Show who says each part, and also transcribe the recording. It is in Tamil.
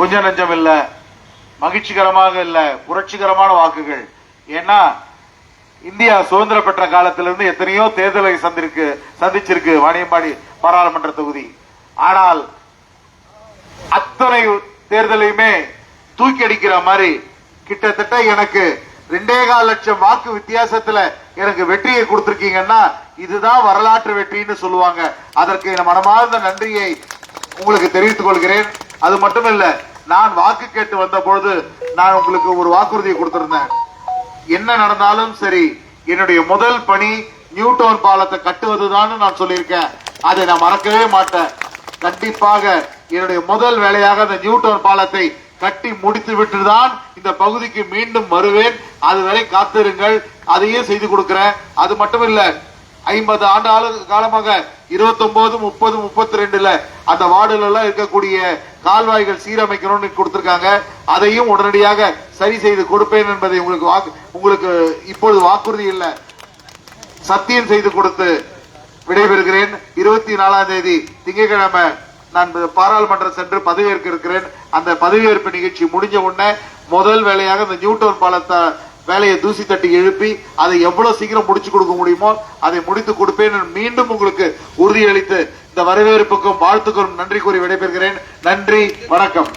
Speaker 1: கொஞ்சம் நஞ்சம் இல்லை மகிழ்ச்சிகரமாக இல்லை புரட்சிகரமான வாக்குகள். ஏன்னா இந்தியா சுதந்திரம் பெற்ற காலத்திலிருந்து எத்தனையோ தேர்தலை சந்திருக்கு சந்திச்சிருக்கு வாணியம்பாடி பாராளுமன்ற தொகுதி. ஆனால் அத்தனை தேர்தலையுமே தூக்கி அடிக்கிற மாதிரி கிட்டத்தட்ட எனக்கு ரெண்டே கால் லட்சம் வாக்கு வித்தியாசத்துல எனக்கு வெற்றியை கொடுத்திருக்கீங்கன்னா இதுதான் வரலாற்று வெற்றின்னு சொல்லுவாங்க. அதற்கு என் மனமார்ந்த நன்றியை உங்களுக்கு தெரிவித்துக் கொள்கிறேன். அது இல்லை நான் வாக்கு கேட்டு வந்த பொழுது நான் உங்களுக்கு ஒரு வாக்குறுதியை கொடுத்திருந்தேன். என்ன நடந்தாலும் சரி என்னுடைய முதல் பணி நியூட்டோன் பாலத்தை கட்டுவதுதான் நான் சொல்லியிருக்கேன். அதை நான் மறக்கவே மாட்டேன். கண்டிப்பாக என்னுடைய முதல் வேலையாக அந்த நியூட்டோன் பாலத்தை கட்டி முடித்து விட்டுதான் இந்த பகுதிக்கு மீண்டும் வருவேன். அதுவரை காத்திருங்கள். அதையே செய்து கொடுக்கிறேன். அது மட்டும் இல்லை ஐம்பது ஆண்டு ஆளு காலமாக இருபத்தி ஒன்பது முப்பது முப்பத்தி ரெண்டுல அந்த வார்டுல எல்லாம் இருக்கக்கூடிய கால்வாய்கள் சீரமைக்கணும்னு கொடுத்திருக்காங்க. அதையும் உடனடியாக சரி செய்து கொடுப்பேன் என்பதை உங்களுக்கு வாக்கு உங்களுக்கு இப்பொழுது வாக்குறுதி இல்லை. சத்தியம் செய்து கொடுத்து விடைபெறுகிறேன். இருபத்தி நாலாம் தேதி திங்கட்கிழமை நான் பாராளுமன்றம் சென்று பதவியேற்க இருக்கிறேன். அந்த பதவியேற்பு நிகழ்ச்சி முடிஞ்ச உடனே முதல் வேலையாக இந்த நியூட்டோன் பாலத்தை வேலையை தூசி தட்டி எழுப்பி அதை எவ்வளவு சீக்கிரம் முடிச்சு கொடுக்க முடியுமோ அதை முடித்து கொடுப்பேன் மீண்டும் உங்களுக்கு உறுதியளித்து இந்த வரவேற்புக்கும் வாழ்த்துக்கும் நன்றி கூறி விடைபெறுகிறேன். நன்றி வணக்கம்.